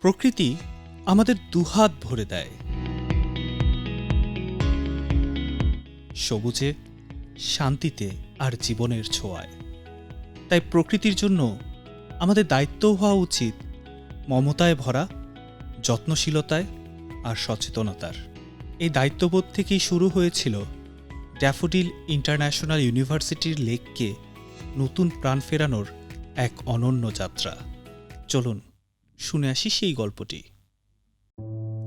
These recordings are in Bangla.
প্রকৃতি আমাদের দুহাত ভরে দেয়। সবুজে, শান্তিতে আর জীবনের ছোঁয়ায়। তাই প্রকৃতির জন্য আমাদের দায়িত্ব হওয়া উচিত মমতায় ভরা, যত্নশীলতায় আর সচেতনতার। এই দায়িত্ববোধ থেকেই শুরু হয়েছিল ড্যাফোডিল ইন্টারন্যাশনাল ইউনিভার্সিটির লেককে নতুন প্রাণ ফেরানোর এক অনন্য যাত্রা। চলুন শুনে আসি সেই গল্পটি।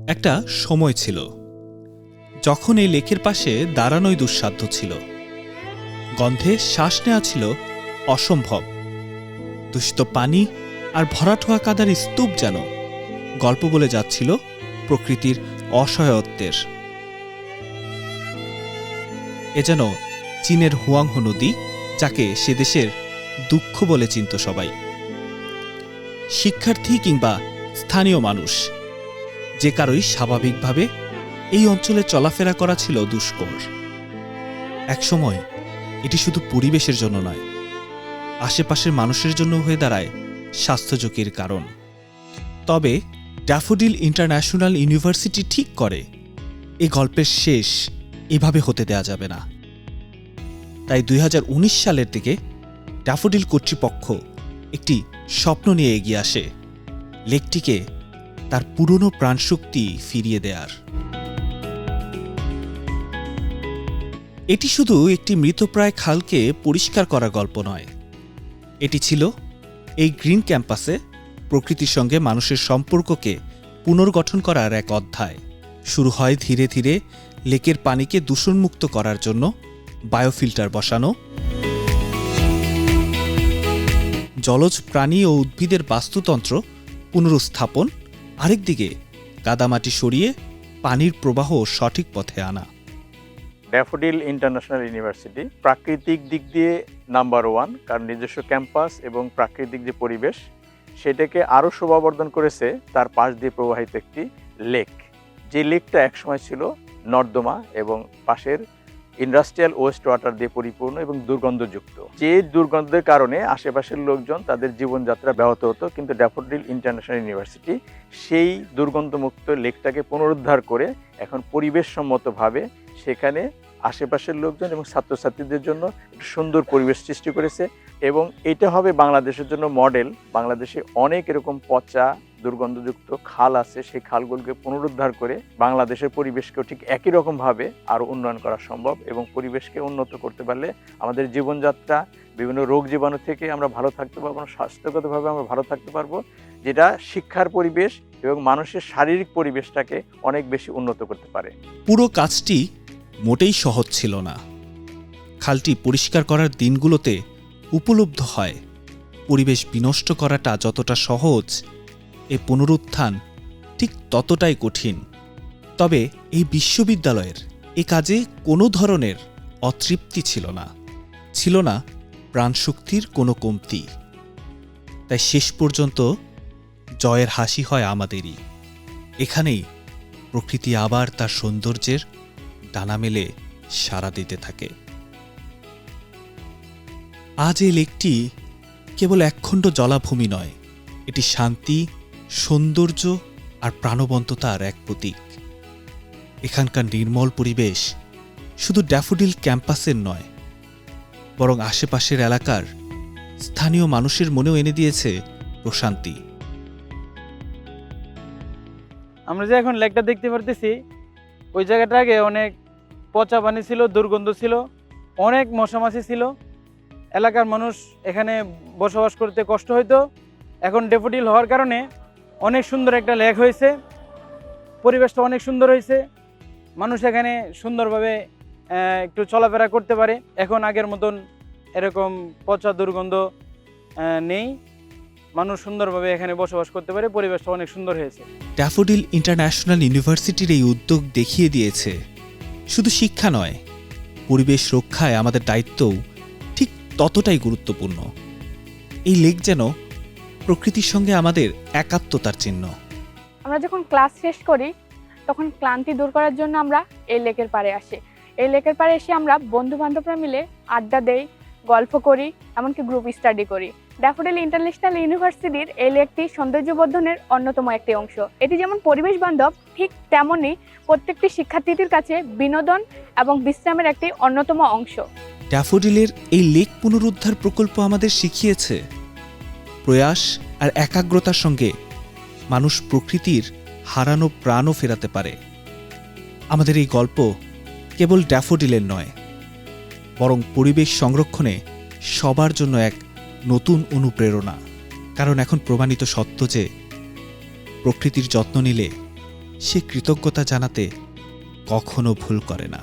একটা সময় ছিল। যখন এই লেকের পাশে দাঁড়ানোই দুঃসাধ্য ছিল। গন্ধে শ্বাস নেওয়া ছিল অসম্ভব। দূষিত পানি আর ভরাঠোয়া কাদার স্তূপ যেন গল্প বলে যাচ্ছিল প্রকৃতির অসহায়ত্বের। এ যেন চীনের হুয়াংহো নদী, যাকে সে দেশের দুঃখ বলে চিনত সবাই। শিক্ষার্থী কিংবা স্থানীয় মানুষ। যে কারোই স্বাভাবিকভাবে এই অঞ্চলে চলাফেরা করা ছিল দুষ্কর। একসময় এটি শুধু পরিবেশের জন্য নয়, আশেপাশের মানুষের জন্য হয়ে দাঁড়ায় স্বাস্থ্য ঝুঁকির কারণ। তবে ড্যাফোডিল ইন্টারন্যাশনাল ইউনিভার্সিটি ঠিক করে এই গল্পের শেষ এভাবে হতে দেয়া যাবে না। তাই দুই হাজার উনিশ সালের দিকে ড্যাফোডিল কর্তৃপক্ষ একটি স্বপ্ন নিয়ে এগিয়ে আসে। লেকটিকে তার পুরনো প্রাণশক্তি ফিরিয়ে দেয়ার। এটি শুধু একটি মৃতপ্রায় খালকে পরিষ্কার করার গল্প নয়। এটি ছিল এই গ্রিন ক্যাম্পাসে প্রকৃতির সঙ্গে মানুষের সম্পর্ককে পুনর্গঠন করার এক অধ্যায়। শুরু হয় ধীরে ধীরে লেকের পানিকে দূষণমুক্ত করার জন্য বায়োফিল্টার বসানো জলজ প্রাণী ও উদ্ভিদের বাস্তুতন্ত্র পুনরুস্থাপন আরেকদিকে কাদামাটি সরিয়ে পানির প্রবাহ সঠিক পথে আনা। ড্যাফোডিল ইন্টারন্যাশনাল ইউনিভার্সিটি প্রাকৃতিক দিক দিয়ে নাম্বার ওয়ান, কারণ নিজস্ব ক্যাম্পাস এবং প্রাকৃতিক যে পরিবেশ, সেটাকে আরও শোভাবর্ধন করেছে তার পাশ দিয়ে প্রবাহিত একটি লেক। যে লেকটা একসময় ছিল নর্দমা এবং পাশের ইন্ডাস্ট্রিয়াল ওয়েস্ট ওয়াটার দিয়ে পরিপূর্ণ এবং দুর্গন্ধযুক্ত। যে দুর্গন্ধের কারণে আশেপাশের লোকজন তাদের জীবনযাত্রা ব্যাহত হতো, কিন্তু ড্যাফোডিল ইন্টারন্যাশনাল ইউনিভার্সিটি সেই দুর্গন্ধমুক্ত লেকটাকে পুনরুদ্ধার করে এখন পরিবেশসম্মতভাবে সেখানে আশেপাশের লোকজন এবং ছাত্রছাত্রীদের জন্য সুন্দর পরিবেশ সৃষ্টি করেছে এবং এটা হবে বাংলাদেশের জন্য মডেল বাংলাদেশে অনেক এরকম পচা দুর্গন্ধযুক্ত খাল আছে, সেই খালগুলোকে পুনরুদ্ধার করে বাংলাদেশের পরিবেশকেও ঠিক একই রকমভাবে আরও উন্নয়ন করা সম্ভব এবং পরিবেশকে উন্নত করতে পারলে আমাদের জীবনযাত্রা, বিভিন্ন রোগ জীবাণু থেকে আমরা ভালো থাকতে পারব স্বাস্থ্যগতভাবে আমরা ভালো থাকতে পারব, যেটা শিক্ষার পরিবেশ এবং মানুষের শারীরিক পরিবেশটাকে অনেক বেশি উন্নত করতে পারে। পুরো কাজটি মোটেই সহজ ছিল না। খালটি পরিষ্কার করার দিনগুলোতে উপলব্ধ হয়। পরিবেশ বিনষ্ট করাটা যতটা সহজ এ পুনরুত্থান ঠিক ততটাই কঠিন। তবে এই বিশ্ববিদ্যালয়ের এ কাজে কোনো ধরনের অতৃপ্তি ছিল না ছিল না প্রাণশক্তির কোনো কমতি। তাই শেষ পর্যন্ত জয়ের হাসি হয় আমাদেরই। এখানেই প্রকৃতি আবার তার সৌন্দর্যের ডানা মেলে সাড়া দিতে থাকে। আজ এই লেকটি কেবল একখণ্ড জলাভূমি নয়, এটি শান্তি সৌন্দর্য আর প্রাণবন্ততার এক প্রতীক। এখানকার নির্মল পরিবেশ শুধু ড্যাফোডিল ক্যাম্পাসের নয়, বরং আশেপাশের এলাকার স্থানীয় মানুষের মনেও এনে দিয়েছে প্রশান্তি। আমরা যে এখন লেকটা দেখতে পারতেছি, ওই জায়গাটা আগে অনেক পচা পানি ছিল, দুর্গন্ধ ছিল, অনেক মশামাছি ছিল। এলাকার মানুষ এখানে বসবাস করতে কষ্ট হইতো। এখন ডেফোডিল হওয়ার কারণে অনেক সুন্দর একটা লেক হয়েছে। পরিবেশটা অনেক সুন্দর হয়েছে। মানুষ এখানে সুন্দরভাবে একটু চলাফেরা করতে পারে। এখন আগের মতন এরকম পচা দুর্গন্ধ নেই। মানুষ সুন্দরভাবে এখানে বসবাস করতে পারে। পরিবেশটা অনেক সুন্দর হয়েছে। ড্যাফোডিল ইন্টারন্যাশনাল ইউনিভার্সিটির এই উদ্যোগ দেখিয়ে দিয়েছে। শুধু শিক্ষা নয়, পরিবেশ রক্ষায় আমাদের দায়িত্বও ঠিক ততটাই গুরুত্বপূর্ণ। এই লেক যেন প্রকৃতির সঙ্গে আমাদের একাত্মতার চিহ্ন। আমরা যখন ক্লাস শেষ করি তখন ক্লান্তি দূর করার জন্য আমরা এই লেকের পাড়ে আসি। এই লেকের পাড়ে এসে আমরা বন্ধু বান্ধবরা মিলে আড্ডা দেই গল্প করি এমনকি গ্রুপ স্টাডি করি। ড্যাফোডিল ইন্টারন্যাশনাল ইউনিভার্সিটির এই লেকটি সৌন্দর্যবর্ধনের অন্যতম একটি অংশ। এটি যেমন পরিবেশ বান্ধব ঠিক তেমনই প্রত্যেকটি শিক্ষার্থীদের কাছে বিনোদন এবং বিশ্রামের একটি অন্যতম অংশ। ড্যাফোডিলের এই লেক পুনরুদ্ধার প্রকল্প আমাদের শিখিয়েছে। প্রয়াস আর একাগ্রতার সঙ্গে মানুষ প্রকৃতির হারানো প্রাণও ফেরাতে পারে। আমাদের এই গল্প কেবল ড্যাফোডিলের নয়, বরং পরিবেশ সংরক্ষণে সবার জন্য এক নতুন অনুপ্রেরণা। কারণ এখন প্রমাণিত সত্য যে, প্রকৃতির যত্ন নিলে সে কৃতজ্ঞতা জানাতে কখনো ভুল করে না।